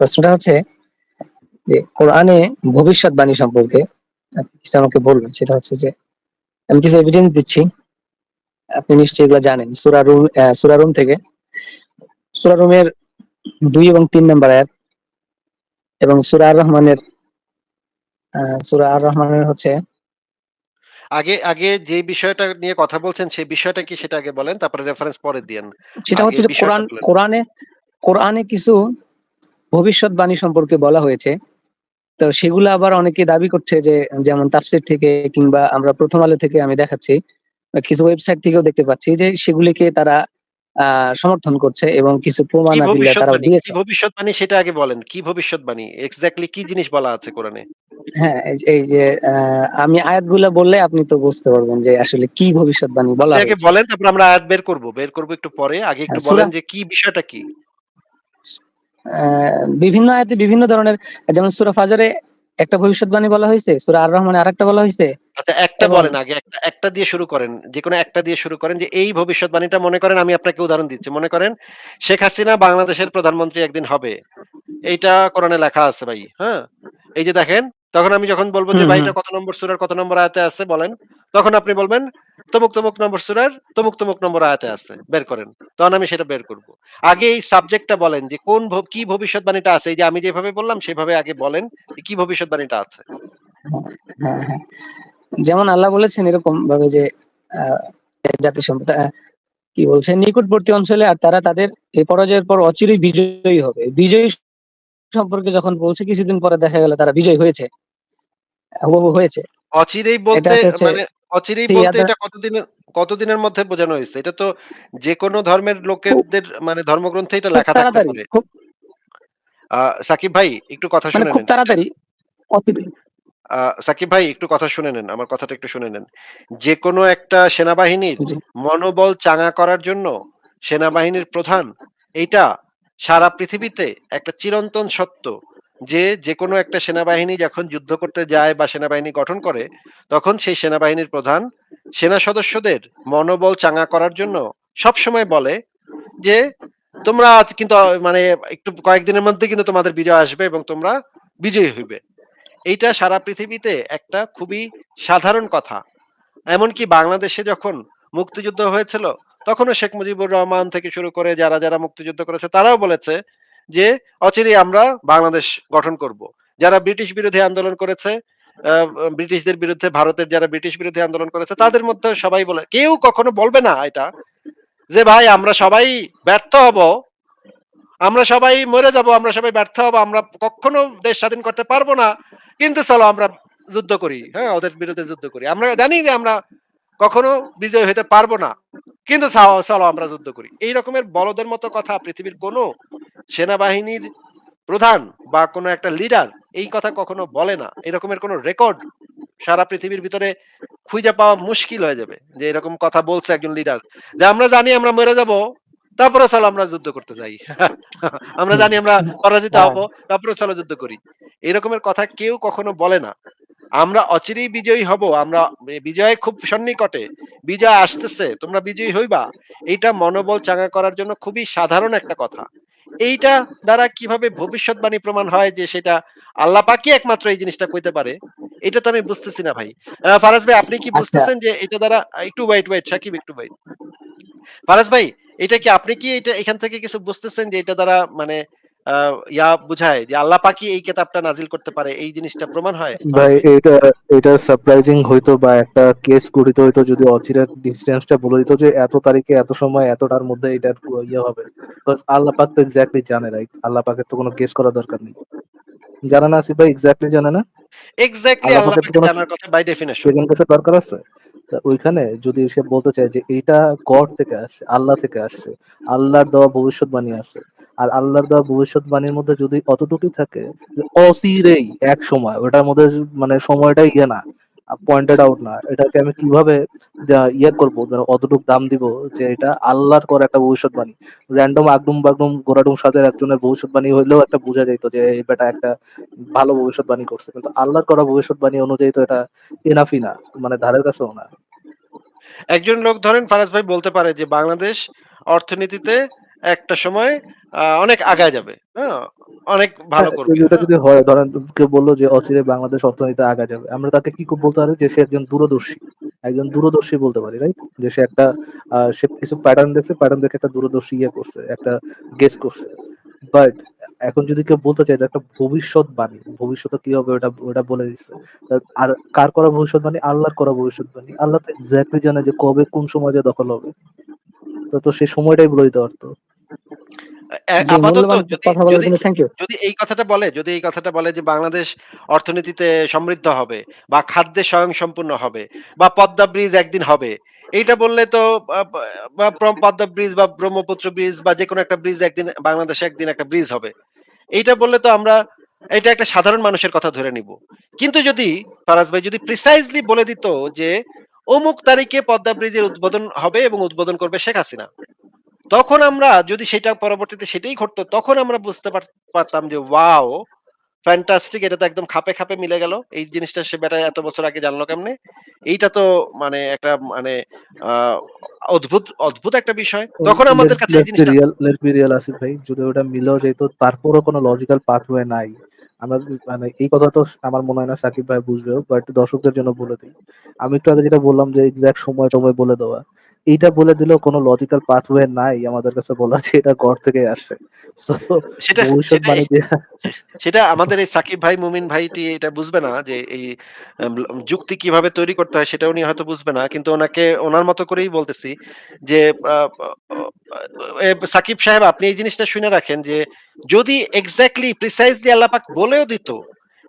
প্রশ্নটা হচ্ছে যে কোরআনে ভবিষ্যৎবাণী সম্পর্কে আপনি কিছু আমাকে বলবেন। সেটা হচ্ছে যে আমি কিছু এভিডেন্স দিচ্ছি। আপনি নিশ্চয়ই এগুলো জানেন। সূরা রুম আহ, সূরা রুম থেকে। সূরা রুমের দুই এবং তিন নম্বর আয়াত এবং সূরা আর রহমানের সূরা আর রহমানের হচ্ছে আগে আগে যে বিষয়টা নিয়ে কথা বলছেন সেই বিষয়টা কি সেটা আগে বলেন তারপরে রেফারেন্স পরে দিয়েন। সেটা হচ্ছে কোরআন কোরআনে কোরআনে কিছু ভবিষ্যৎবাণী সম্পর্কে বলা হয়েছে। তো সেগুলো আবার অনেকে দাবি করছে যে যেমন তাফসির থেকে কিংবা আমরা প্রথম আলো থেকে আমি দেখাচ্ছি কিছু ওয়েবসাইট থেকেও দেখতে পাচ্ছি যে সেগুলিকে তারা সমর্থন করছে এবং কিছু প্রমাণ আদিল্লা দিয়েছে। ভবিষ্যৎবাণী সেটা আগে বলেন। কি ভবিষ্যৎবাণী? এক্স্যাক্টলি কি জিনিস বলা আছে কোরআনে? হ্যাঁ এই যে- আমি আয়াতগুলো বললে আপনি তো বুঝতে পারবেন যে আসলে কি ভবিষ্যৎবাণী বলা আগে বলেন তারপর আমরা আয়াত বের করব। বের করব একটু পরে। আগে একটু হ্যাঁ, বলেন যে কি বিষয়টা কি? বিভিন্ন আয়াতে বিভিন্ন ধরনের যেমন সূরা ফাজারে একটা ভবিষ্যৎবাণী বলা হয়েছে সূরা আর রহমানে আরেকটা বলা হয়েছে। আচ্ছা একটা বলেন আগে একটা একটা দিয়ে শুরু করেন যে কোনো একটা দিয়ে শুরু করেন যে এই ভবিষ্যৎবাণীটা মনে করেন আমি আপনাকে উদাহরণ দিচ্ছি। মনে করেন শেখ হাসিনা বাংলাদেশের প্রধানমন্ত্রী একদিন হবে। এইটা কোরআনে লেখা আছে ভাই হ্যাঁ? এই যে দেখেন তখন আমি যখন বলব যে ভাই এটা কত নম্বর সূরার কত নম্বর আয়াতে আছে বলেন। তখন আপনি বলবেন তমুক তমুক নম্বর সূরার তমুক তমুক নম্বর আয়াতে আছে বের করেন। তখন আমি সেটা বের করব। আগে এই সাবজেক্টটা বলেন যে কোন কি ভবিষ্যৎবাণীটা আছে? এই যে আমি যেভাবে বললাম সেভাবে আগে বলেন কি ভবিষ্যৎবাণীটা আছে। হ্যাঁ হ্যাঁ যেমন আল্লাহ বলেছেন এরকম ভাবে যে জাতিসংঘ আহ, কি বলছে নিকটবর্তী অঞ্চলে আর তারা তাদের এই পরাজয়ের পর অচিরেই বিজয়ী হবে। বিজয়ী সম্পর্কে যখন বলছে কিছুদিন পরে দেখা গেল তারা বিজয়ী হয়েছে। হয়েছে। অচিরেই বলতে মানে অচিরেই বলতে এটা কতদিনের কতদিনের মধ্যে বোঝানো হয়েছে? এটা তো যে কোনো ধর্মের লোকেদের মানে ধর্মগ্রন্থে এটা লেখা থাকতে পারে। সাকিব ভাই একটু কথা মানে শুনে নেন। তাড়াতাড়ি আহ, সাকিব ভাই একটু কথা শুনে নেন আমার কথাটা একটু শুনে নেন। যে কোনো একটা সেনাবাহিনীর মনোবল চাঙা করার জন্য সেনাবাহিনীর প্রধান এইটা সারা পৃথিবীতে একটা চিরন্তন সত্য। যে যে কোনো একটা সেনাবাহিনী যখন যুদ্ধ করতে যায় বা সেনাবাহিনী গঠন করে, তখন সেই সেনাবাহিনীর প্রধান সেনা সদস্যদের মনোবল চাঙা করার জন্য সব সময় বলে যে, তোমরা কিন্তু মানে একটু কয়েকদিনের মধ্যে কিন্তু তোমাদের বিজয় আসবে এবং তোমরা বিজয়ী হইবে। এইটা সারা পৃথিবীতে একটা খুবই সাধারণ কথা। এমনকি বাংলাদেশে যখন মুক্তিযুদ্ধ হয়েছিল, তখনও শেখ মুজিবুর রহমান থেকে শুরু করে যারা যারা মুক্তিযুদ্ধ করেছে, তারাও বলেছে যে অচিরেই আমরা বাংলাদেশ গঠন করব। যারা ব্রিটিশ বিরোধী আন্দোলন করেছে ব্রিটিশদের বিরুদ্ধে, ভারতের যারা ব্রিটিশ বিরোধী আন্দোলন করেছে, তাদের মধ্যে সবাই বলে, কেউ কখনো বলবে না এটা, যে ভাই আমরা সবাই ব্যর্থ হব, আমরা সবাই মরে যাব, আমরা সবাই ব্যর্থ হব, আমরা কখনো দেশ স্বাধীন করতে পারব না, কিন্তু চলো আমরা যুদ্ধ করি হ্যাঁ ওদের বিরুদ্ধে যুদ্ধ করি। আমরা জানি যে আমরা কখনো বিজয় হতে পারব না। কিন্তু চলো আমরা যুদ্ধ করি। এই রকমের বলদের মতো কথা পৃথিবীর কোনো সেনাবাহিনীর প্রধান বা কোনো একটা লিডার এই কথা কখনো বলে না। এরকমের কোনো রেকর্ড সারা পৃথিবীর ভিতরে খুঁজে পাওয়া মুশকিল হয়ে যাবে যে এরকম কথা বলছে একজন লিডার যে আমরা জানি আমরা মরে যাব তারপরে চলো আমরা যুদ্ধ করতে যাই। আমরা জানি আমরা পরাজিত হব তারপরে চলো যুদ্ধ করি। এরকমের কথা কেউ কখনো বলে না। আমরা অচিরেই বিজয়ী হব আমরা বিজয় খুব সন্নিকটে বিজয় আসতেছে তোমরা বিজয়ী হইবা। এইটা মনোবল চাঙ্গা করার জন্য খুবই সাধারণ একটা কথা। এইটা দ্বারা কীভাবে ভবিষ্যৎবাণী প্রমাণ হয় যে সেটা আল্লাহ পাকি একমাত্র এই জিনিসটা কইতে পারে এটা তো আমি বুঝতেছি না ভাই। ফারাজ ভাই আপনি কি আচ্ছা। বুঝতেছেন যে এটা দ্বারা একটু ওয়েট ওয়েট সাকিব একটু ওয়েট ফারাজ ভাই এটা কি আপনি কি এটা এখান থেকে কিছু বুঝতেছেন যে এটা দ্বারা মানে ইয়া বুঝায় যে আল্লাহ পাকি এই কেতাবটা নাজিল করতে পারে এই জিনিসটা প্রমাণ হয়। ভাই এটা এটা সারপ্রাইজিং হইতো বা একটা কেস গঠিত হইতো যদি ডিস্টেন্সটা বলে দিত যে এত তারিখে এত সময় এতটার মধ্যে ইয়ে হবে। বিকজ আল্লাহ পাক তো এক্স্যাক্টলি জানে রাইট আল্লাহ পাকের তো কোনো গেস করা দরকার নেই। জানে না আসিফ ভাই এক্স্যাক্টলি জানে না? এক্স্যাক্টলি আল্লাহ পাকের জানার কথা বাই ডেফিনেশন সেখানে কাছে দরকার আছে? ওইখানে যদি সে বলতে চায় যে এইটা গড থেকে আসছে আল্লাহ থেকে আসছে আল্লাহর দেওয়া ভবিষ্যৎবাণী আছে আর আল্লাহর দেওয়া ভবিষ্যৎবাণীর মধ্যে যদি অতটুকুই থাকে, যে অচিরেই এক সময়, ওটার মধ্যে মানে সময়টা ইয়ে না পয়েন্টেড আউট না, এটাকে আমি কীভাবে ইয়ে করব অতটুকু দাম দিব যে এটা আল্লাহর করা একটা ভবিষ্যৎবাণী। র্যান্ডম আগডুম বাগডুম গোরাডুম সাজের একজনের ভবিষ্যৎবাণী হইলেও একটা বোঝা যেত যে এই বেটা একটা ভালো ভবিষ্যৎবাণী করছে। কিন্তু আল্লাহর করা ভবিষ্যৎবাণী অনুযায়ী তো এটা এনাফি না মানে ধারের কাছেও না। একজন লোক ধরেন ফারাজ ভাই বলতে পারে যে বাংলাদেশ অর্থনীতিতে একটা সময় অনেক আগায় যাবে হ্যাঁ? অনেক ভালো হ্যাঁ, করবে। এটা যদি হয় ধরেন কেউ বলল যে অচিরে বাংলাদেশ অর্থনীতি আগা যাবে আমরা তাকে কি বলতে পারি যে সে একজন দূরদর্শী একজন দূরদর্শী বলতে পারি রাইট যে সে একটা সে কিছু প্যাটার্ন দেখছে প্যাটার্ন দেখে একটা দূরদর্শী ইয়ে করছে একটা গেস করছে। বাট এখন যদি কেউ বলতে চায় এটা একটা ভবিষ্যৎবাণী ভবিষ্যতে কি হবে ওটা ওটা বলে দিচ্ছে। আর কার করা ভবিষ্যৎবাণী আল্লাহর করা ভবিষ্যৎবাণী আল্লাহ তো এক্স্যাক্টলি জানে যে কবে কোন সমাজে দখল হবে। তো তো সেই সময়টাই বলে দিতে পারতো। আপাতত যদি এই কথাটা বলে যদি এই কথাটা বলে যে বাংলাদেশ অর্থনীতিতে সমৃদ্ধ হবে বা খাদ্যে স্বয়ং সম্পূর্ণ হবে বা পদ্মা ব্রিজ একদিন হবে এইটা বললে তো বা পদ্মা ব্রিজ বা ব্রহ্মপুত্র ব্রিজ বা যে কোনো একটা ব্রিজ একদিন বাংলাদেশে একদিন একটা ব্রিজ হবে। এইটা বললে তো আমরা এটা একটা সাধারণ মানুষের কথা ধরে নিব। কিন্তু যদি ফারাজ ভাই যদি প্রিসাইজলি বলে দিত যে অমুক তারিখে পদ্মা ব্রিজের উদ্বোধন হবে এবং উদ্বোধন করবে শেখ হাসিনা। তখন আমরা যদি সেটা পরবর্তীতে সেটাই ঘটতো তখন আমরা বুঝতে পারতাম যে ওয়াও ফ্যান্টাস্টিক এটা তো একদম খাপে খাপে মিলে গেল। এই জিনিসটা সে বেটা এত বছর আগে জানলো কেমনে? এইটা তো মানে একটা মানে আহ, অদ্ভুত অদ্ভুত একটা বিষয়। তখন আমাদের কাছে এই জিনিসটা রিয়েল আসিফ ভাই যদি ওটা মিলেও যেত তারপরও কোনো লজিক্যাল পাথওয়ে নাই। আমরা মানে এই কথা তো আমার মনে হয় না সাকিব ভাই বুঝবেও বাট দর্শকদের জন্য বলে দিই। আমি একটু আগে যেটা বললাম যে এক্সাক্ট সময় টময় বলে দেওয়া। এইটা বলে দিলেও কোনো লজিক্যাল পাথওয়ে নাই আমাদের কাছে বলা যে এটা ঘর থেকে আসে। সেটা সেটা আমাদের এই সাকিব ভাই মুমিন ভাইটি এটা বুঝবে না যে এই যুক্তি কীভাবে তৈরি করতে হয় সেটা উনি হয়তো বুঝবে না। কিন্তু ওনাকে ওনার মতো করেই বলতেছি যে সাকিব সাহেব আপনি এই জিনিসটা শুনে রাখেন যে যদি এক্স্যাক্টলি প্রিসাইজলি আল্লাপাক বলেও দিত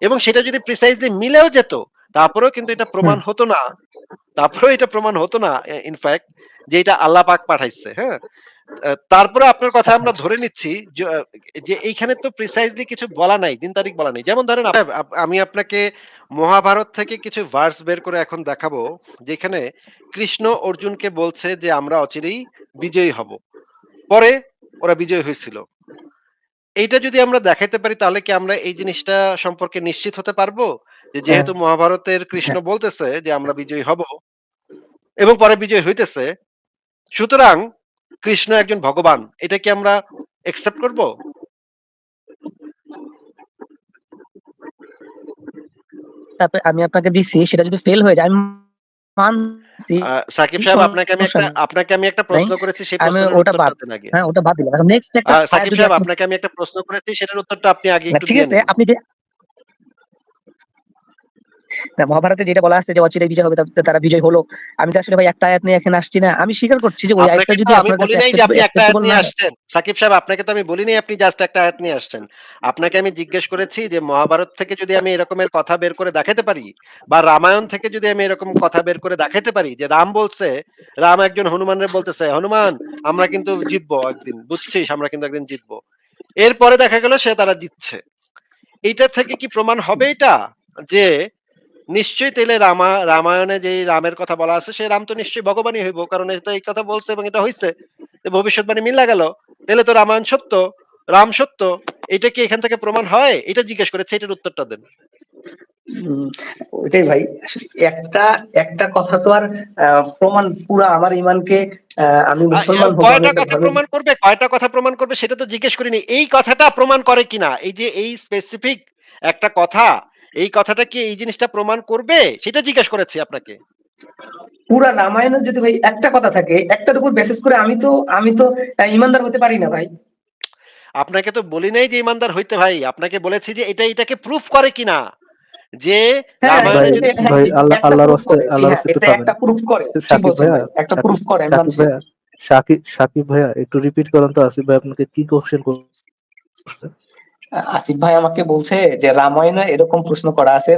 এবং সেটা যদি প্রিসাইজলি মিলেও যেত তারপরেও কিন্তু এটা প্রমাণ হতো না। তারপরেও এটা প্রমাণ হতো না ইনফ্যাক্ট যে এটা আল্লাহ পাক পাঠাইছে হ্যাঁ? তারপরে আপনার কথা আমরা ধরে নিচ্ছি যে- এইখানে তো প্রিসাইজলি কিছু বলা নাই, দিন তারিখ বলা নাই। যেমন ধরেন আমি আপনাকে মহাভারত থেকে কিছু ভার্স বের করে এখন দেখাবো, যেখানে কৃষ্ণ অর্জুনকে বলছে যে, আমরা অচিরেই বিজয়ী হব। পরে ওরা বিজয়ী হয়েছিল। এইটা যদি আমরা দেখাইতে পারি, তাহলে কি আমরা এই জিনিসটা সম্পর্কে নিশ্চিত হতে পারব? যে যেহেতু মহাভারতের কৃষ্ণ বলতেছে যে আমরা বিজয়ী হব এবং পরে বিজয় হইতেছে সুতরাং কৃষ্ণ একজন ভগবান এটা কি আমরা একসেপ্ট করব? তারপরে আমি আপনাকে দিচ্ছি সেটা যদি ফেল হয়ে যায় মানছি। সাকিব সাহেব আপনাকে আমি একটা আপনাকে আমি একটা প্রশ্ন করেছি সেই প্রশ্নের বাদ- দেন আগে। হ্যাঁ ওটা বাদ দিলাম। নেক্সট একটা সাকিব সাহেব আপনাকে আমি একটা প্রশ্ন করেছি সেটার উত্তরটা আপনি আগে একটু ঠিক আছে আপনি মহাভারতে যেটা বলা আছে যে অচিরে বিজয় হবে তারা বিজয় হলো। আমি তো আসলে ভাই একটা আয়াত নিয়ে এখানে আসছি না। আমি স্বীকার করছি যে ওই আয়াতটা যদি আমি আপনার বলি কাছে নাই যে আপনি একটা আয়াত নিয়ে আসছেন। সাকিব সাহেব আপনাকে তো আমি বলি নাই আপনি জাস্ট একটা আয়াত নিয়ে আসছেন। আপনাকে আমি জিজ্ঞেস করেছি যে মহাভারত থেকে যদি আমি এরকমের কথা বের করে দেখাতে পারি বা রামায়ণ থেকে যদি আমি এরকম কথা বের করে দেখাতে পারি যে রাম বলছে রাম একজন হনুমানের বলতেছে হনুমান আমরা কিন্তু জিতবো একদিন বুঝছিস? আমরা কিন্তু একদিন জিতবো। এরপরে দেখা গেল সে তারা জিতছে। এইটা থেকে কি প্রমাণ হবে এটা? যে নিশ্চয়ই তাইলে রামা রামায়ণে যে রামের কথা বলা আছে সেই রাম তো নিশ্চয়ই ভগবানই হইব কারণ এটা এই কথা বলছে এবং এটা হইছে। ভবিষ্যৎবাণী মিলা গেল। তাহলে তো রামায়ণ সত্য রাম সত্য এটা কি এখান থেকে প্রমাণ হয়? এটা জিজ্ঞেস করেছে এটার উত্তরটা দেন। ওইটাই ভাই একটা একটা কথা তো আর প্রমাণ পুরো আমার ইমানকে আমি মুসলমান কয়টা কথা প্রমাণ করবে? কয়টা কথা প্রমাণ করবে সেটা তো জিজ্ঞেস করিনি। এই কথাটা প্রমাণ করে কিনা? এই যে এই স্পেসিফিক একটা কথা এই কথাটা কি এই জিনিসটা প্রমাণ করবে? সেটা জিজ্ঞেস করেছি আপনাকে। পুরা রামায়ণের যদি ভাই একটা কথা থাকে একটার উপর বেসিস করে আমি তো আমি তো ইমানদার হতে পারি না ভাই। আপনাকে তো বলি নাই যে ইমানদার হইতে ভাই। আপনাকে বলেছি যে এটা এটাকে প্রুফ করে কিনা? যে হ্যাঁ, রামায়ণে ভাই, যদি ভাই, আল্লাহ- একটা হ্যাঁ, প্রুফ করে সাকিব ভাইয়া, একটা প্রুফ করে সাকিব সাকিব সাকিব ভাইয়া একটু রিপিট করেন তো আসিফ ভাই আপনাকে কি কোশ্চেন করছে? আসিফ ভাই আমাকে বলছে যে রামায়ণে এরকম প্রশ্ন করা আছে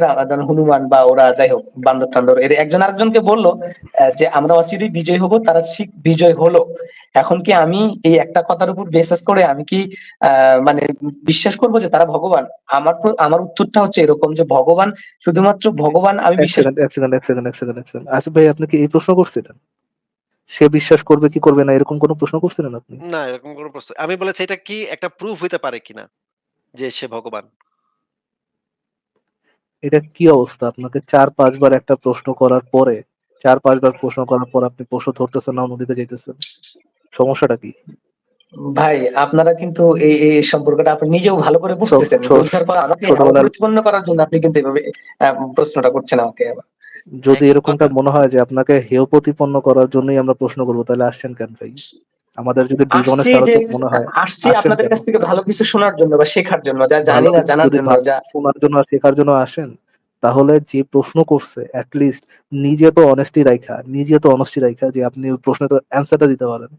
হনুমান বা ওরা যাই হোক বান্দর টান্দর এর একজন আরেকজনকে বলল যে আমরা অচিরেই বিজয় হব তারা ঠিক বিজয় হলো। এখন কি আমি এই একটা কথার উপর বেসিস করে আমি কি মানে বিশ্বাস করব যে তারা ভগবান? আমার আমার উত্তরটা হচ্ছে এরকম যে ভগবান শুধুমাত্র ভগবান আমি বিশ্বাস সেকেন্ড এক সেকেন্ড এক সেকেন্ড এক সেকেন্ড এক সেকেন্ড আসিফ ভাই আপনি কি এই প্রশ্ন করছিলেন? সে বিশ্বাস করবে কি করবে না এরকম কোনো প্রশ্ন করছিলেন আপনি? না এরকম কোনো প্রশ্ন আমি বলেছি এটা কি একটা প্রুফ হইতে পারে কিনা? যে সে ভগবান। এটা কি অবস্থা? আপনাকে চার পাঁচবার একটা প্রশ্ন করার পরে চার পাঁচবার প্রশ্ন করার পর আপনি প্রশ্ন ধরতেছেন না অন্যদিকে যাইতেছেন। সমস্যাটা কি? ভাই আপনারা কিন্তু এই এই সম্পর্কটা আপনি নিজেও ভালো করে বুঝতেছেন। বুঝার পর আমাকে প্রতিপন্ন করার জন্য আপনি কিন্তু এভাবে প্রশ্নটা করছেন আমাকে আবার। যদি এরকমটা মনে হয় যে আপনাকে হেয় প্রতিপন্ন করার জন্যই আমরা প্রশ্ন করব তাহলে আসছেন কেন ভাই? আমাদের যদি দুজনের সাথে মনে হয় আসছি আপনাদের কাছ থেকে ভালো কিছু শোনার জন্য বা শেখার জন্য যা জানি না জানার জন্য যা শোনার জন্য আর শেখার জন্য আসেন তাহলে যে প্রশ্ন করছে লিস্ট নিজে তো অনেস্টি রাখা নিজে তো অনেস্টি রাখা যে আপনি প্রশ্নের অ্যান্সারটা দিতে পারেন।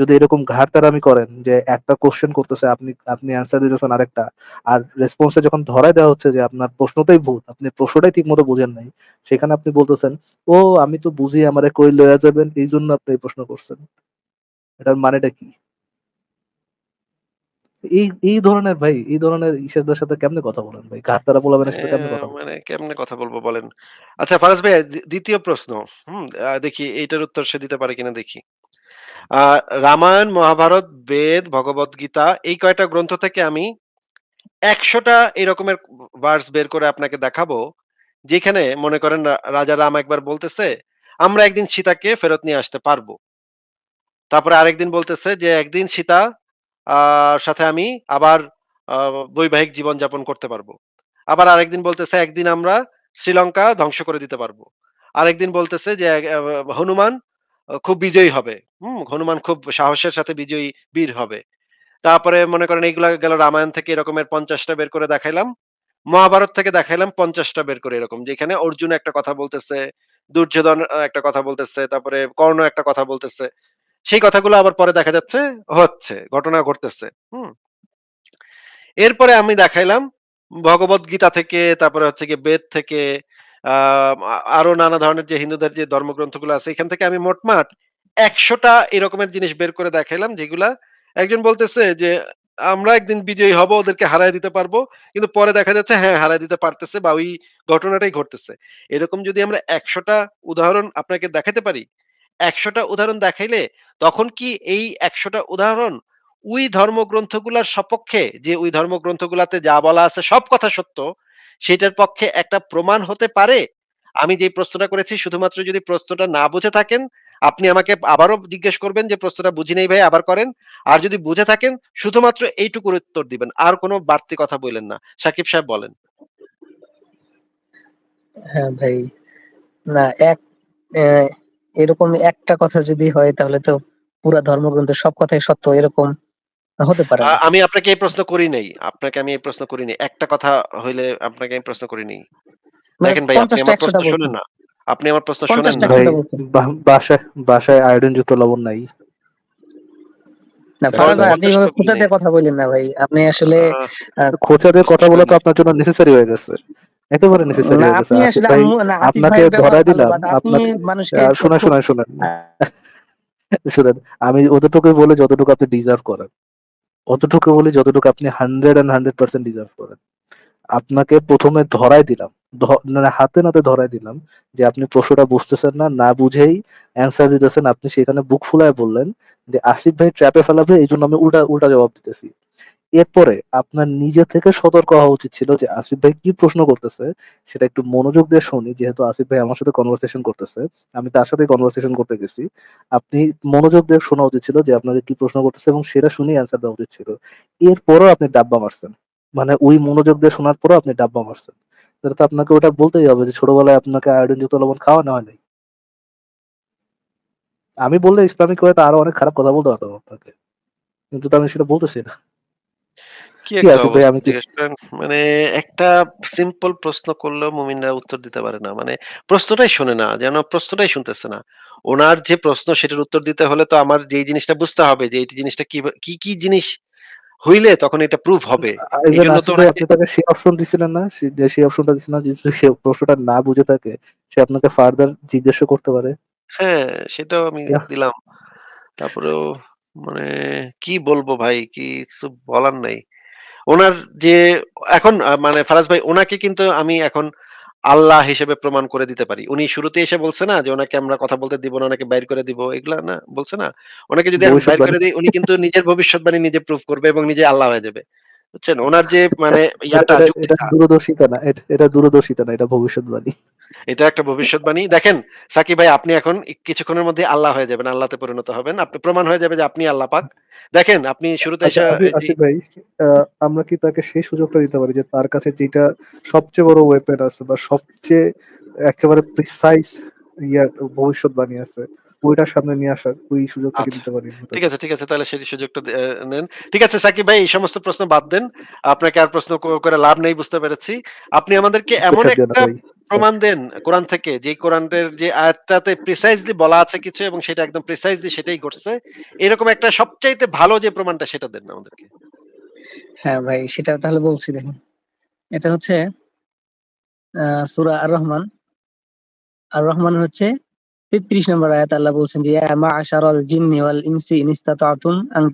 যদি এরকম ঘাটতারামি করেন যে একটা কোশ্চেন করতেছে, আপনি আপনি অ্যান্সার দিতেছেন আরেকটা, আর রেসপন্সে যখন ধরাই দেওয়া হচ্ছে যে আপনার প্রশ্নটাই ভুল, আপনি প্রশ্নটাই ঠিক মতো বুঝেন নাই, সেখানে আপনি বলতেছেন, ও, আমি তো বুঝি আমারে কই লয়ে যাবেন, এই জন্য আপনি এই প্রশ্ন করছেন। এটার মানেটা কি? এই এই ধরনের ভাই, এই ধরনের ইসেদের সাথে কেমনে কথা বলেন ভাই? ঘাটতারা বলাবেন সাথে কেমনে কথা মানে কথা বলব বলেন? আচ্ছা ফারাজ ভাই দ্বিতীয় প্রশ্ন, হুম দেখি, এইটার উত্তর সে দিতে পারে কিনা দেখি। রামায়ণ, মহাভারত, বেদ, ভগবত গীতা এই কয়টা গ্রন্থ থেকে আমি একশোটা এরকমের ভার্স বের করে আপনাকে দেখাবো। যেখানে মনে করেন রাজা রাম একবার বলতেছে, আমরা একদিন সীতাকে ফেরত নিয়ে আসতে পারব। তারপরে আরেকদিন বলতেছে যে, একদিন সীতা সাথে আমি আবার বৈবাহিক জীবন যাপন করতে পারব। আবার আরেকদিন বলতেছে, একদিন আমরা শ্রীলঙ্কা ধ্বংস করে দিতে পারব। আরেকদিন বলতেছে যে হনুমান খুব বিজয়ী হবে। হুম। হনুমান খুব সাহসের সাথে বিজয়ী বীর হবে। তারপরে মনে করেন এইগুলা গেল রামায়ণ থেকে এরকমের পঞ্চাশটা বের করে দেখাইলাম। মহাভারত থেকে দেখাইলাম পঞ্চাশটা বের করে এরকম। যেখানে অর্জুন একটা কথা বলতেছে দুর্যোধন একটা কথা বলতেছে তারপরে কর্ণ একটা কথা বলতেছে। সেই কথাগুলো আবার পরে দেখা যাচ্ছে হচ্ছে ঘটনা ঘটতেছে। হুম। এরপরে আমি দেখাইলাম ভগবত গীতা থেকে তারপরে হচ্ছে গিয়ে বেদ থেকে আরও নানা ধরনের যে হিন্দুদের যে ধর্মগ্রন্থগুলো আছে, এখান থেকে আমি মোটমাট একশোটা এরকমের জিনিস বের করে দেখাইলাম, যেগুলা একজন বলতেছে যে, আমরা একদিন বিজয়ী হব, ওদেরকে হারাই দিতে পারব। কিন্তু পরে দেখা যাচ্ছে হ্যাঁ হারাই দিতে পারতেছে বা ওই ঘটনাটাই ঘটতেছে। এরকম যদি আমরা একশোটা উদাহরণ আপনাকে দেখাতে পারি, একশোটা উদাহরণ দেখাইলে তখন কি এই একশোটা উদাহরণ ওই ধর্মগ্রন্থগুলার সপক্ষে, যে ওই ধর্মগ্রন্থগুলাতে যা বলা আছে সব কথা সত্য? সেটার পক্ষে একটা প্রমাণ হতে পারে। আমি যে প্রশ্নটা করেছি, শুধুমাত্র যদি প্রশ্নটা না বুঝে থাকেন, আপনি আমাকে আবারও জিজ্ঞেস করবেন যে, প্রশ্নটা বুঝি নেই ভাই, আবার করেন। আর যদি বুঝে থাকেন, শুধুমাত্র এইটুকুর উত্তর দিবেন, আর কোনো বাড়তি কথা বললেন না। সাকিব সাহেব বলেন। হ্যাঁ ভাই, না, এক এরকম একটা কথা যদি হয়, তাহলে তো পুরা ধর্মগ্রন্থের সব কথাই সত্য। এরকম হতে পারে না। আমি আপনাকে এই প্রশ্ন করি নাই। আপনাকে আমি এই প্রশ্ন করি নাই। একটা কথা হইলে আপনাকে আমি প্রশ্ন করি নাই। মানে দেখেন ভাই আপনি আমার প্রশ্ন শুনেন বলছেন। না আপনি আমার প্রশ্ন শোনেন না। ভাই একশোটা বলছেন। বা- বাসায় বাসায় আয়োডিন যুক্ত লবণ নাই। না ফারাজ ভাই আপনি এভাবে বলি খোঁচা নাই। দিয়ে কথা বললেন না ভাই। আপনি আসলে আহ, খোঁচা দিয়ে কথা বলা তো আপনার জন্য নেসেসারি হয়ে গেছে। একেবারে নেসেসারি না হয়ে গেছে। আপনি আসিফ আসলে ভাই আম্মু- না, আসিফ আপনাকে ভাইয়ের ব্যবহার ধরাই ভালো, দিলাম। but আপনি আপনাকে মানুষকে শুনেন খুব- শুনেন শুনেন শুনেন। আমি অতটুকুই বলে যতটুকু আপনি ডিজার্ভ করেন। অতটুকু বলি যতটুকু আপনি hundred and hundred percent deserve করেন। আপনাকে প্রথমে ধরাই দিলাম মানে হাতে নাতে ধরাই দিলাম যে আপনি প্রশ্নটা বুঝতেছেন না না বুঝেই অ্যান্সার দিতেছেন। আপনি সেখানে বুক ফুলায় বললেন যে, আসিফ ভাই ট্র্যাপে ফেলাবে এই জন্য আমি উল্টা উল্টা জবাব দিতেছি। এরপরে আপনার নিজে থেকে সতর্ক হওয়া উচিত ছিল যে আসিফ ভাই কি প্রশ্ন করতেছে, সেটা একটু মনোযোগ দিয়ে শুনি, যেহেতু আসিফ ভাই আমার সাথে কনভারসেশন করতেছে, আমি তার সাথে কনভারসেশন করতে গেছি। আপনি মনোযোগ দিয়ে শোনা উচিত ছিল যে আপনাকে কি প্রশ্ন করতেছে এবং সেটা শুনে অ্যান্সার দেওয়া উচিত ছিল। এরপরও আপনি ডাব্বা মারছেন। মানে ওই মনোযোগ দিয়ে শোনার পরও আপনি ডাব্বা মারছেন। তাহলে তো আপনাকে ওটা বলতেই হবে যে ছোটবেলায় আপনাকে আয়োডিন যুক্ত লবণ খাওয়ানো হয় নাই। আমি বললে ইসলামিক ওয়েতে আরও অনেক খারাপ কথা বলতে পারতাম আপনাকে। কিন্তু তো আমি সেটা বলতেছি না। কি মানে একটা সিম্পল প্রশ্ন করলেও মুমিনরা উত্তর দিতে পারে না। মানে প্রশ্নটাই শোনে না যেন প্রশ্নটাই শুনতেছে না। ওনার যে প্রশ্ন সেটার উত্তর দিতে হলে তো আমার যেই জিনিসটা বুঝতে হবে যে এই জিনিসটা কি কি কি জিনিস হইলে তখন এটা প্রুফ হবে। আপনি তাকে সেই অপশন দিছিলেন না সে- যে সেই অপশনটা দিছিলেন যে সে প্রশ্নটা না বুঝে থাকে সে আপনাকে ফার্দার জিজ্ঞাসা করতে পারে। হ্যাঁ সেটাও আমি দিলাম। তারপরেও মানে কি বলব ভাই কিছু বলার নাই। ওনার যে এখন মানে ফারাজ ভাই ওনাকে কিন্তু আমি এখন আল্লাহ হিসেবে প্রমাণ করে দিতে পারি। উনি শুরুতে এসে বলছে না যে ওনাকে আমরা কথা বলতে দিব না ওনাকে বাইর করে দিব এগুলা না বলছে না। ওনাকে যদি আমি বাইর করে। দিই উনি কিন্তু নিজের ভবিষ্যৎবাণী নিজে প্রুফ করবে এবং নিজে আল্লাহ হয়ে যাবে। বুঝছেন? ওনার যে মানে ইয়াটা দূরদর্শিতা না এটা- দূরদর্শিতা না এটা ভবিষ্যৎবাণী এটা একটা ভবিষ্যৎবাণী। দেখেন সাকিব ভাই আপনি এখন কিছুক্ষণের মধ্যে আল্লাহ হয়ে যাবেন। আল্লাহতে পরিণত হবেন। আপনি প্রমাণ হয়ে যাবে যে আপনি আল্লাহ পাক। দেখেন আপনি শুরুতে আচ্ছা ভাই আমরা কি তাকে সেই সুযোগটা দিতে পারি যে তার কাছে যেটা সবচেয়ে বড় ওয়েপেন আছে বা সবচেয়ে একেবারে প্রিসাইজ ইয়ার ভবিষ্যৎবাণী আছে ওইটার সামনে নিয়ে আসার ওই সুযোগটা কি আচ্ছা। দিতে পারি ঠিক আছে, ঠিক আছে। তাহলে সেই সুযোগটা নেন। ঠিক আছে সাকিব ভাই এই সমস্ত প্রশ্ন বাদ দেন। আপনাকে আর প্রশ্ন করে লাভ নেই বুঝতে পেরেছি। আপনি আমাদেরকে এমন একটা প্রমাণ দেন কোরআন থেকে যে কোরআনের যে আয়াতটাতে প্রিসাইজলি বলা আছে কিছু এবং সেটা একদম প্রিসাইজলি সেটাই ঘটছে। এরকম একটা সবচাইতে ভালো যে প্রমাণটা সেটা দেন আমাদেরকে। হ্যাঁ ভাই সেটা তাহলে বলছি দেখুন এটা হচ্ছে আহ, সূরা আর রহমান আর রহমান হচ্ছে তেত্রিশ নম্বর আয়াত আল্লাহ বলছেন যে ইয়া মা'শারাল জিন্নি ওয়াল ইনসি ইন ইসতাতা'তুম আন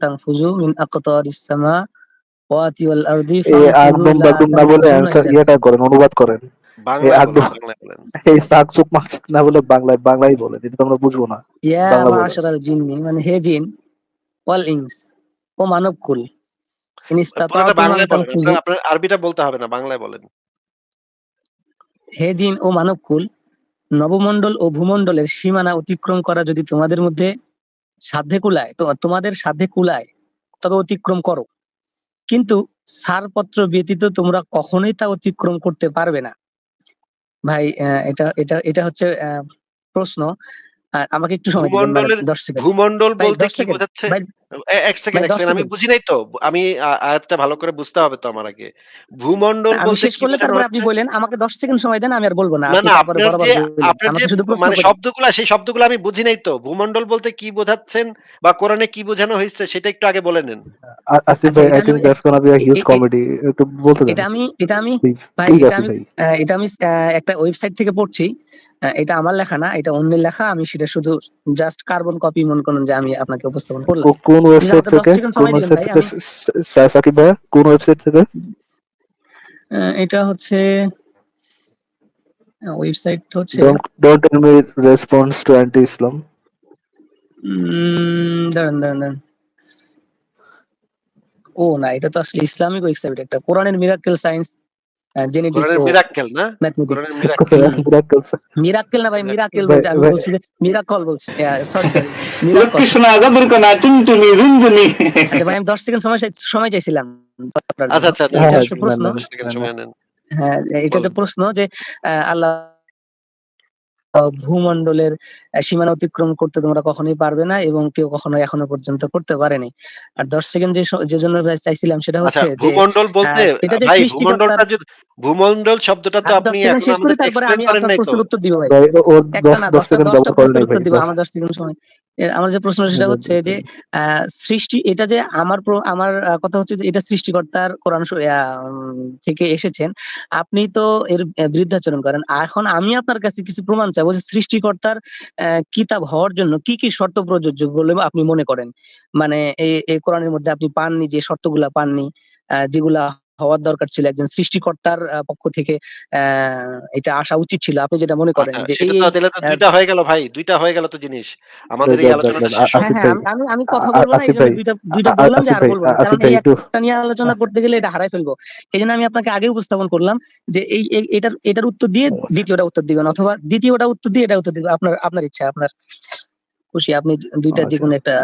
মিন আকতারিস ওয়াল আরদি না বলে অ্যান্সার ইয়েটা করেন অনুবাদ করেন এই সাকসুক মাকসুক না বলে বাংলায় বাংলায় বলে এটা তো আমরা বুঝব না ইয়া। মা'শারাল জিন্নি মানে হে জিন ওয়াল ইনস ও মানব কুল ইন ইসতাতা'তুম বাংলায় বলেন। আপনার আপনার আরবিটা বলতে হবে না, বাংলায় বলেন। হে জিন ও মানবকুল নবমণ্ডল ও ভূমণ্ডলের সীমানা অতিক্রম করা যদি তোমাদের মধ্যে সাধ্যে কুলায় তো তোমাদের সাধ্যে কুলায় তবে অতিক্রম করো। কিন্তু ছাড়পত্র ব্যতীত তোমরা কখনোই তা অতিক্রম করতে পারবে না। ভাই আহ, এটা এটা এটা হচ্ছে প্রশ্ন। আমাকে একটু সময় দশ সেকেন্ড। ভূমণ্ডল বলতে কি বোঝাচ্ছে? এক সেকেন্ড, এক সেকেন্ড। আমি বুঝি নাই তো। আমি আয়াতটা ভালো করে বুঝতে হবে তো আমার আগে। ভূমণ্ডল বলতে শেষ কি করলে তারপরে আপনি বলেন আমাকে দশ সেকেন্ড সময় দেন আমি আর বলব না না, আপনার যে আপনার যে মানে। শব্দগুলা সেই শব্দগুলো আমি বুঝি নাই তো। ভূমণ্ডল বলতে কি বোঝাচ্ছেন বা কোরআনে কি বোঝানো হয়েছে সেটা একটু আগে বলে নেন। আসিফ আচ্ছা, ভাই I think that's gonna be a huge comedy একটু বলতে দেন এটা আমি এটা আমি ভাই এটা আমি এটা আমি একটা ওয়েবসাইট থেকে পড়ছি এটা আমার লেখা না এটা অন্যের লেখা আমি সেটা শুধু জাস্ট কার্বন কপি মনে করুন যে আমি আপনাকে উপস্থাপন করলাম কোন ওয়েবসাইট থেকে কোন ওয়েবসাইট থেকে সাকিব ভাই কোন ওয়েবসাইট থেকে? এটা হচ্ছে ওয়েবসাইট হচ্ছে don't tell me response to anti Islam দাঁড়ান দাঁড়ান দাঁড়ান। ও না এটা তো আসলে ইসলামিক ওয়েবসাইট একটা কোরআনের মিরাকেল সায়েন্স মিরাক্কেল না? মিরাক্কেল। না ভাই মিরাকেল বলতে আমি বলছি মিরাকল বলছি। সরি সরি মিরাকল লক্ষ্মী শোনা আজাদের কোনা টুনটুনি ঝুনঝুনি? আচ্ছা ভাই আমি দশ সেকেন্ড সময় চাই- সময় চাইছিলাম। আচ্ছা, আচ্ছা। হ্যাঁ, এটা হ্যাঁ, একটা প্রশ্ন। না, না, দশ সেকেন্ড না, সময় নেন। হ্যাঁ এটা একটা প্রশ্ন যে আহ, আল্লাহ ভূমণ্ডলের সীমানা অতিক্রম করতে তোমরা কখনোই পারবে না এবং কেউ কখনো এখনও পর্যন্ত করতে পারেনি। আর দশ সেকেন্ড যে যে জন্য চাইছিলাম সেটা আচ্ছা হচ্ছে যে ভূমণ্ডল বলতে আহ, এটা যে ভাই ভূমণ্ডলটা যদি ভূমণ্ডল শব্দটা তো আপনি এখন আমাদের তো। প্রশ্নের উত্তর দিব ভাই। ওর সেকেন্ড ব্যবহার আমার দশ সেকেন্ড সময়। আমার যে প্রশ্ন সেটা হচ্ছে যে আহ, সৃষ্টি এটা যে আমার আমার কথা হচ্ছে যে এটা সৃষ্টিকর্তার কোরআন আহ, থেকে এসেছেন। আপনি তো এর বিরুদ্ধাচরণ করেন। এখন আমি আপনার কাছে কিছু প্রমাণ চাইব যে সৃষ্টিকর্তার আহ, কিতাব হওয়ার জন্য কি কি শর্ত প্রযোজ্য বলে আপনি মনে করেন? মানে এই এই কোরআনের মধ্যে আপনি পাননি যে শর্তগুলা পাননি আহ, যেগুলা হওয়ার দরকার ছিল একজন সৃষ্টিকর্তার পক্ষ থেকে আহ, এটা আসা উচিত ছিল। আপনি যেটা মনে করেন আচ্ছা, যে এই তো তাহলে তো আহ, দুইটা হয়ে গেল ভাই দুইটা হয়ে গেল তো জিনিস। আমাদের এই আলোচনাটা। হ্যাঁ হ্যাঁ আমি- আমি কথা বলব না দুইটা দুইটা বললাম যে আর বলব না। কারণ এই একটা নিয়ে আলোচনা করতে গেলে এটা হারাই ফেলব। এই জন্য আমি আপনাকে আগে উপস্থাপন করলাম যে এই এই- এটার এটার উত্তর দিয়ে দ্বিতীয়টা উত্তর দিবেন অথবা দ্বিতীয়টা উত্তর দিয়ে এটা উত্তর দিবেন। আপনার আপনার ইচ্ছা আপনার। খুশি আপনি দুইটা যে আচ্ছা, কোনো একটা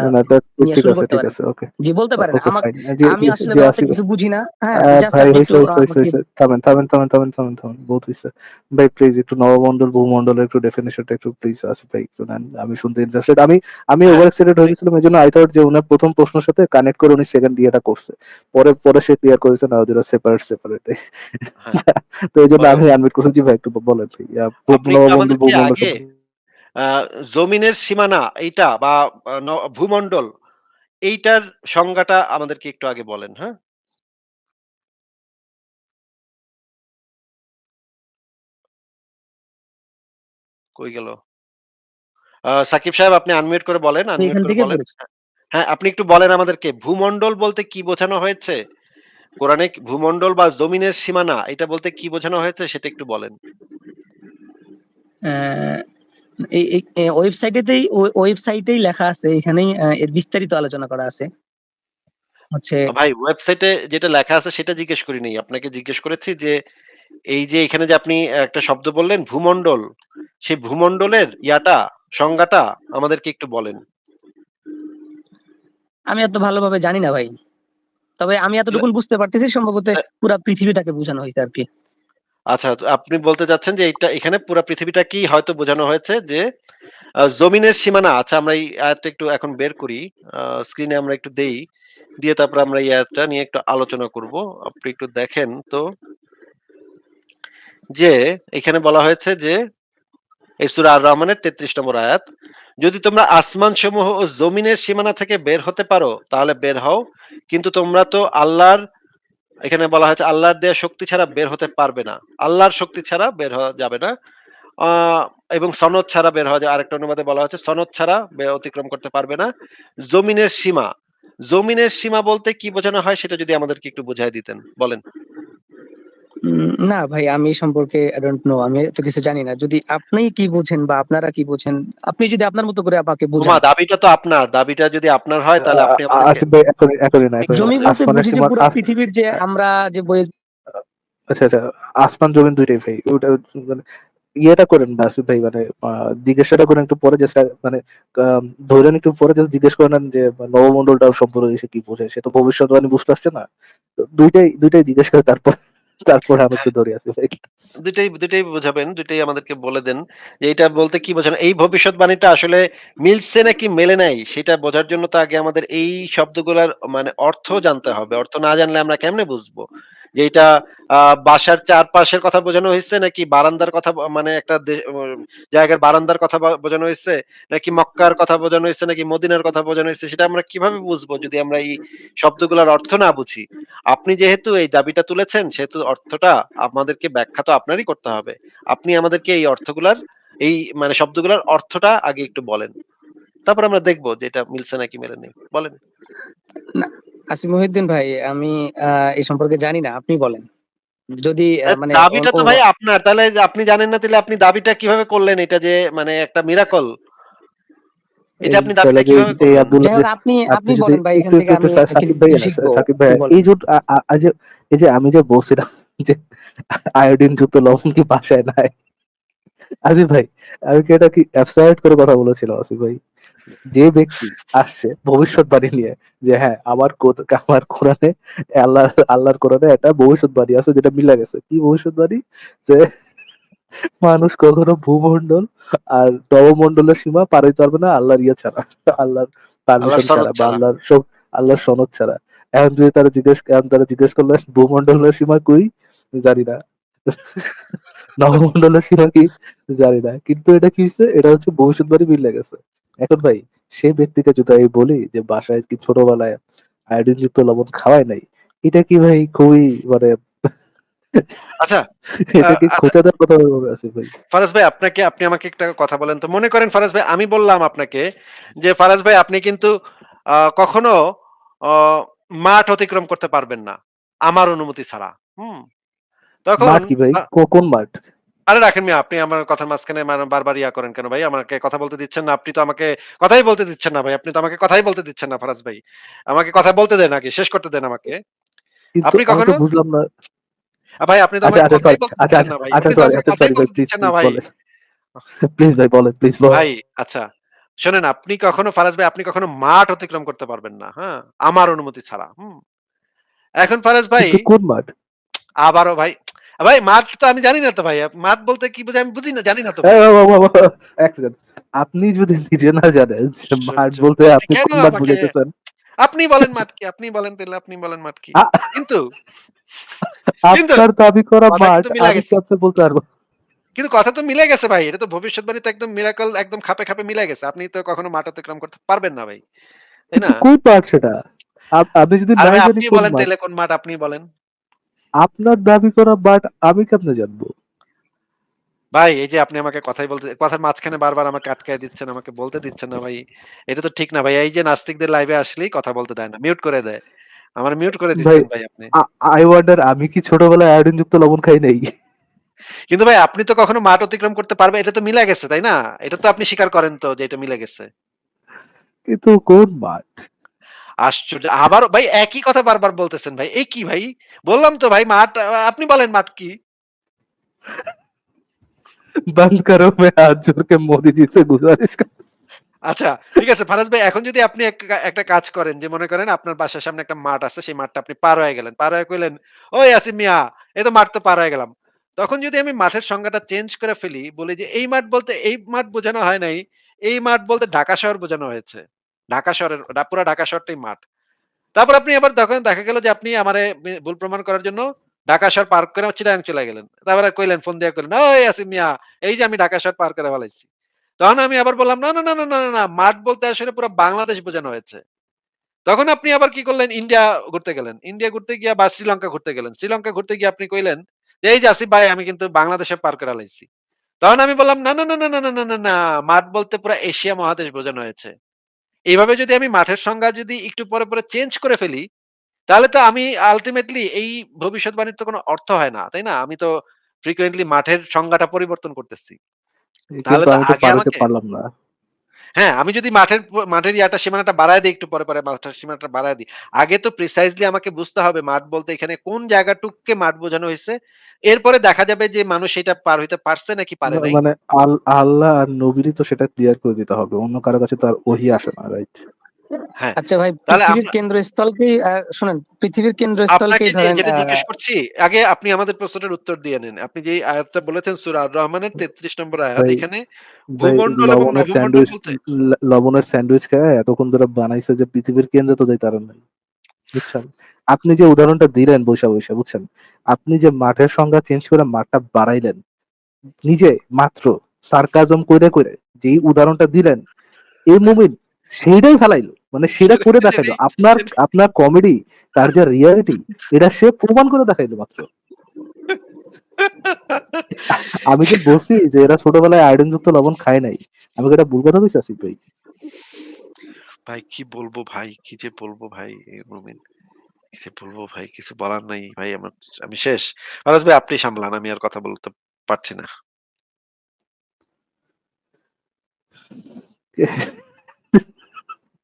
জি বলতে পারেন আমাকে আমি আসলে কিছু বুঝি না। হ্যাঁ থামেন থামেন থামেন থামেন থামেন থামেন। বহুত হইছে। ভাই প্লিজ একটু নবমণ্ডল ভূমণ্ডলের একটু ডেফিনেশনটা একটু প্লিজ আসিফ ভাই একটু নেন। আমি শুনতে ইন্টারেস্টেড আমি আমি। ওভার এক্সাইটেড হয়ে। গেছিলাম এই জন্য আই থট যে উনার প্রথম প্রশ্নের সাথে কানেক্ট করে উনি সেকেন্ড ইয়েটা করছে। পরে পরে সে ক্লিয়ার করেছে না ওদের সেপারেট সেপারেট হ্যাঁ। তো এই জন্য আমি আনমিট করছি ভাই একটু বলেন ভাই। আহ, আপনি জমিনের সীমানা এইটা বা ভূমণ্ডল এইটার সংজ্ঞাটা আমাদেরকে একটু আগে বলেন হ্যাঁ? কই গেল? সাকিব সাহেব আপনি আনমিউট করে বলেন আনমিউট করে বলেন। হ্যাঁ আপনি একটু বলেন আমাদেরকে ভূমণ্ডল বলতে কি বোঝানো হয়েছে? কোরআনে ভূমণ্ডল বা জমিনের সীমানা এটা বলতে কি বোঝানো হয়েছে সেটা একটু বলেন। এই ওয়েবসাইটেতেই ওয়েবসাইটেই লেখা আছে এখানেই এর বিস্তারিত আলোচনা করা আছে হচ্ছে ভাই ওয়েবসাইটে যেটা লেখা আছে সেটা জিজ্ঞেস করিনি। আপনাকে জিজ্ঞেস করেছি যে এই যে এখানে যে আপনি একটা শব্দ বললেন ভূমণ্ডল, সেই ভূমণ্ডলের ইয়াটা সংজ্ঞাটা আমাদেরকে একটু বলেন। আমি এত ভালোভাবে জানি না ভাই তবে আমি এতটুকুন বুঝতে পারতেছি সম্ভবত পুরো পৃথিবীটাকে বোঝানো হয়েছে আর কি আচ্ছা আপনি বলতে চাচ্ছেন যে এইটা, এখানে পুরা পৃথিবীটা কি হয়তো বোঝানো হয়েছে যে জমিনের সীমানা আচ্ছা আমরা এই আয়াতটা একটু এখন বের করি। স্ক্রিনে আমরা একটু দেই। দিয়ে তারপর আমরা এই আয়াতটা নিয়ে একটু আলোচনা করব। আপনি একটু দেখেন তো, যে এখানে বলা হয়েছে যে, এই সূরা আর রহমানের 33 নম্বর আয়াত। যদি তোমরা আসমানসমূহ ও জমিনের সীমানা থেকে বের হতে পারো, তাহলে বের হও। কিন্তু তোমরা তো আল্লাহর এখানে বলা হয়েছে, আল্লাহর দেয়া শক্তি ছাড়া বের হতে পারবে না। আল্লাহর শক্তি ছাড়া বের হওয়া যাবে না। এবং সনদ ছাড়া বের হওয়া যায়। আরেকটা অনুবাদে বলা হয়েছে, সনদ ছাড়া অতিক্রম করতে পারবে না। জমিনের সীমা। জমিনের সীমা বলতে কি বোঝানো হয়, সেটা যদি আমাদেরকে একটু বুঝাই দিতেন। বলেন। উম, না ভাই আমি এই সম্পর্কে আই ডোন্ট নো আমি তো কিছু জানি না। যদি আপনি কি বুঝেন বা আপনারা কি বুঝেন আপনি যদি আপনার মতো করে আমাকে বুঝান। দাবিটা তো আপনার। দাবিটা যদি আপনার হয় তাহলে আপনি না জমি বলতে বুঝি যে পুরো পৃথিবীর যে আমরা যে বই আচ্ছা আচ্ছা আসমান জমিন দুইটাই ভাই। ওটা মানে ইয়েটা করেন না আসিফ ভাই মানে জিজ্ঞাসাটা করেন একটু পরে জাস্ট মানে ধরেন একটু পরে জাস্ট জিজ্ঞেস করেন যে নবমন্ডলটা সম্পর্কে সে কি বোঝে? সে তো ভবিষ্যৎবাণী বুঝতে আসছে না। দুইটাই দুইটাই জিজ্ঞেস করে তারপর। তারপর আমি একটু দৌড়ে আসি দুটাই দুইটাই বোঝাবেন, দুইটাই আমাদেরকে বলে দেন যে এটা বলতে কি বোঝানো? এই ভবিষ্যৎবাণীটা আসলে মিলছে নাকি মেলে নাই সেটা বোঝার জন্য তো আগে আমাদের এই শব্দগুলার মানে অর্থ জানতে হবে। অর্থ না জানলে আমরা কেমনে বুঝব? যে এইটা বাসার চারপাশের কথা বোঝানো হয়েছে নাকি বারান্দার কথা মানে একটা জায়গার বারান্দার কথা বোঝানো হয়েছে নাকি মক্কার কথা বোঝানো হয়েছে নাকি মদিনার কথা বোঝানো হয়েছে সেটা আমরা কীভাবে বুঝব যদি আমরা এই শব্দগুলার অর্থ না বুঝি? আপনি যেহেতু এই দাবিটা তুলেছেন, সেহেতু অর্থটা আমাদেরকে ব্যাখ্যা তো আপনারই করতে হবে। আপনি আমাদেরকে এই অর্থগুলার, এই মানে শব্দগুলার অর্থটা আগে একটু বলেন। তারপর আমরা দেখব যে এটা মিলছে নাকি মেলে মেলেনি। বলেন। আসিফ মহিউদ্দিন ভাই আমি আহ, এই সম্পর্কে জানি না আপনি বলেন যদি মানে দাবিটা তো ভাই আপনার। তাহলে আপনি জানেন না তাহলে আপনি দাবিটা কীভাবে করলেন এটা যে মানে একটা মিরাকল। এটা আপনি দাবিটা কীভাবে এই করলেন? যে আপনি বলেন ভাই এখান থেকে আমি সাকিব ভাই সাকিব ভাই এই যে এই যে আমি যে বলছিলাম যে আয়োডিন যুক্ত লবণ কি বাসায় নাই আসিফ ভাই আমি কি এটা কি করে কথা বলেছিলাম আসিফ ভাই যে ব্যক্তি আসছে ভবিষ্যৎবাণী নিয়ে যে হ্যাঁ আমার আমার কোরআনে আল্লাহ আল্লাহর কোরআনে একটা ভবিষ্যৎবাণী আছে যেটা মিলা গেছে। কি ভবিষ্যৎবাণী? যে মানুষ কখনো ভূমণ্ডল আর নবমণ্ডলের সীমা পার হইতে পারবে না আল্লাহর ইয়ে ছাড়া আল্লাহর পারমিশন ছাড়া বা আল্লাহর সব আল্লাহর সনদ ছাড়া। এখন যদি তারা জিজ্ঞেস এখন তারা জিজ্ঞেস করলেন ভূমণ্ডলের সীমা কই? জানি না। নবমণ্ডলের সীমা কি? জানি না। কিন্তু এটা কি হচ্ছে এটা হচ্ছে ভবিষ্যৎবাণী মিলে গেছে। এখন ভাই সেই ব্যক্তিকে যদি আমি বলি যে বাসায় কি ছোটবেলায় আয়োডিন যুক্ত লবণ খাওয়াই নাই এটা কি ভাই খুবই মানে আচ্ছা আচ্ছা। ফারাজ ভাই আপনাকে আপনি আমাকে একটা কথা বলেন তো। মনে করেন ফারাজ ভাই আমি বললাম আপনাকে যে ফারাজ ভাই আপনি কিন্তু আহ, কখনো আহ, মাঠ অতিক্রম করতে পারবেন না আমার অনুমতি ছাড়া। হুম? তখন কি ভাই? কোন মাঠ? আরে রাখেন মিয়া আপনি আমার কথার মাঝখানে বারবার ইয়া করেন কেন ভাই? আমাকে কথা বলতে দিচ্ছেন না আপনি তো আমাকে কথাই বলতে দিচ্ছেন না ভাই। আপনি তো আমাকে কথাই বলতে দিচ্ছেন না ফারাজ ভাই। আমাকে কথা বলতে দেন আগে শেষ করতে দেন আমাকে। আপনি কখনো- বুঝলাম না। ভাই আপনি তো আচ্ছা আমাকে আচ্ছা কথাই বলতে আচ্ছা দিচ্ছেন না ভাই। আচ্ছা সরি আচ্ছা সরি ভাই দিচ্ছেন না ভাই। প্লিজ ভাই বলেন প্লিজ বলেন। ভাই আচ্ছা শোনেন আপনি কখনো ফারাজ ভাই আপনি কখনো মাঠ অতিক্রম করতে পারবেন না হ্যাঁ? আমার অনুমতি ছাড়া হুম? এখন ফারাজ ভাই কোন মাঠ? আবারও ভাই ভাই মাঠ তো আমি জানি না তো ভাই। মাঠ বলতে কি বুঝে আমি বুঝি না জানি না তো এক সেকেন্ড আপনি যদি নিজে না জানেন যে মাঠ বলতে আপনি কেন মাঠ বুঝাইতেছেন? আপনি বলেন মাঠ কি আপনি বলেন তাহলে আপনি বলেন মাঠ কি। কিন্তু আপনার দাবি করা কথা মাঠ আমি আপনার বলতে পারব। কিন্তু কথা তো মিলে গেছে ভাই এটা তো ভবিষ্যৎবাণী তো একদম মিরাকল একদম খাপে খাপে মিলে গেছে। আপনি তো কখনো মাঠ অতিক্রম করতে পারবেন না ভাই। তাই না? কোন মাঠ সেটা? আপনি যদি না ভাই জানি আপনি বলেন তাহলে কোন মাঠ আপনি বলেন। আপনার দাবি করা বাট আমি কেমনে জানব? ভাই এই যে আপনি আমাকে কথাই বলতে কথার মাঝখানে বারবার আমাকে আটকায় দিচ্ছেন আমাকে বলতে দিচ্ছেন না ভাই। এটা তো ঠিক না ভাই এই যে নাস্তিকদের লাইভে আসলেই কথা বলতে দেয় না মিউট করে দেয়। আমার মিউট করে দিচ্ছেন ভাই আপনি। আই ওয়ান্ডার আমি কি ছোটবেলায় আয়োডিন যুক্ত লবণ খাই নাই? কিন্তু ভাই আপনি তো কখনো মাঠ অতিক্রম করতে পারবে এটা তো মিলে গেছে তাই না? এটা তো আপনি স্বীকার করেন তো যে এটা মিলে গেছে। কিন্তু কোন মাঠ? আশ্চর্য। আবার ভাই একই কথা বারবার বলতেছেন ভাই। এই কি ভাই? বললাম তো ভাই মাঠ আপনি বলেন মাঠ কি? বন্ধ করো মোদি গুজারিশ আচ্ছা ঠিক আছে ফারাজ ভাই এখন যদি আপনি একটা কাজ করেন যে মনে করেন আপনার বাসার সামনে একটা মাঠ আছে সেই মাঠটা আপনি পার হয়ে গেলেন। পার হয়ে কইলেন ওই আসিম মিয়া এই তো মাঠ তো পার হয়ে গেলাম। তখন যদি আমি মাঠের সংজ্ঞাটা চেঞ্জ করে ফেলি বলি যে এই মাঠ বলতে এই মাঠ বোঝানো হয় নাই এই মাঠ বলতে ঢাকা শহর বোঝানো হয়েছে। ঢাকা শহরের পুরো ঢাকা শহরটাই মাঠ তারপর আপনি আবার তখন দেখা গেল যে আপনি আমারে ভুল প্রমাণ করার জন্য ঢাকা শহর পার করে চিটাগাং চলে গেলেন তারপরে কইলেন ফোন দিয়ে কইলেন ওই আসিম মিয়া এই যে আমি ঢাকা শহর পার করে ফেলাইছি তখন আমি আবার বললাম না না না না না মাঠ বলতে আসলে পুরো বাংলাদেশ বোঝানো হয়েছে তখন আপনি আবার কি করলেন ইন্ডিয়া ঘুরতে গেলেন ইন্ডিয়া ঘুরতে গিয়া বা শ্রীলঙ্কা ঘুরতে গেলেন শ্রীলঙ্কা ঘুরতে গিয়ে আপনি কইলেন যে এই যে আসিফ ভাই আমি কিন্তু বাংলাদেশে পার করে লাইছি তখন আমি বললাম না না না না না না না মাঠ বলতে পুরো এশিয়া মহাদেশ বোঝানো হয়েছে এইভাবে যদি আমি মাঠের সংজ্ঞা যদি একটু পরে পরে চেঞ্জ করে ফেলি তাহলে তো আমি আলটিমেটলি এই ভবিষ্যৎবাণীর তো কোনো অর্থ হয় না তাই না? আমি তো ফ্রিকুয়েন্টলি মাঠের সংজ্ঞাটা পরিবর্তন করতেছি। তাহলে তো আগে আমাকে- পারলাম না। হ্যাঁ, আমি যদি মাঠের মাঠের ইয়াটা সীমানাটা বাড়ায় দিই একটু পরে, পরে মাঠের সীমানাটা বাড়ায় দিই। আগে তো প্রিসাইজলি আমাকে বুঝতে হবে মাঠ বলতে এখানে কোন জায়গাটুকুকে মাঠ বোঝানো হয়েছে এরপরে দেখা যাবে যে মানুষ এটা পার হইতে পারছে নাকি পারে নাই। মানে আল্লাহ আর নবীরই তো সেটা ক্লিয়ার করে দিতে হবে অন্য কারও কাছে তো আর ওহি আসে না রাইট হ্যাঁ, আচ্ছা ভাই পৃথিবীর শোনেন পৃথিবীর ধরেন যেটা জিজ্ঞেস করছি, আগে আপনি আমাদের প্রশ্নটার উত্তর দিয়ে নেন। আপনি যেই আয়াতটা বলেছেন সূরা আর-রহমানের 33 নম্বর আয়াত এখানে ভূমণ্ডল এবং বলতে লবণের স্যান্ডউইচ খায় এতক্ষণ ধরে বানাইছে যে পৃথিবীর কেন্দ্রে তো পারেন নাই বুঝছেন? আপনি যে উদাহরণটা দিলেন বৈশা বৈশা বুঝছেন? আপনি যে মাঠের সংজ্ঞা চেঞ্জ করে মাঠটা বাড়াইলেন নিজে মাত্র সার্কাজম কইরে কইরে যেই উদাহরণটা দিলেন এই মুমিন সেইটাই ফেলাইলো। মানে সেটা করে দেখাইলো আপনার আপনার কমেডি তার যে রিয়ালিটি এটা সে প্রমাণ করে দেখাইলো মাত্র আমি যে বলছি যে এরা ছোটবেলায় আয়োডিন যুক্ত লবণ খায় নাই আমি এটা ভুল কথা কইছি আসিফ ভাই ভাই কি বলব ভাই? কি যে বলব ভাই এই মুমিন? কি যে বলব ভাই? কিছু বলার নাই ভাই আমার আমি শেষ। ফারাজ ভাই আপনি সামলান। আমি আর কথা বলতে পারছি না।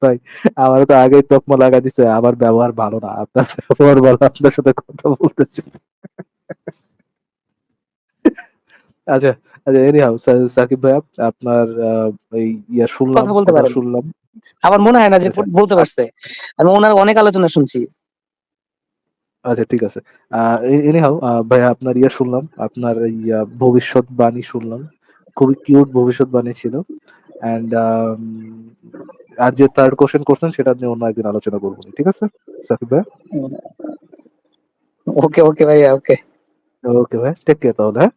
ভাই আমার তো আগেই তকমা লাগা দিছে আমার ব্যবহার ভালো না আপনার ব্যবহার ভালো আপনার সাথে কথা বলতে। আচ্ছা আচ্ছা এনিহাউ সাকিব ভাই আপনার এই ইয়া শুনলাম কথা বলতে পারেন। শুনলাম আমার মনে হয় না যে আচ্ছা। বলতে পারছে আমি ওনার অনেক আলোচনা শুনছি আচ্ছা ঠিক আছে এনিহাউ ভাইয়া আপনার ইয়া শুনলাম আপনার ইয়া ভবিষ্যৎবাণী শুনলাম খুবই কিউট ভবিষ্যৎবাণী ছিল এন্ড আর যে থার্ড কোশ্চেন করছেন সেটা নিয়ে অন্য একদিন আলোচনা করব। ঠিক আছে সাকিব ভাই? ওকে ওকে ভাইয়া ওকে ওকে ভাই টেক কেয়ার তাহলে হ্যাঁ?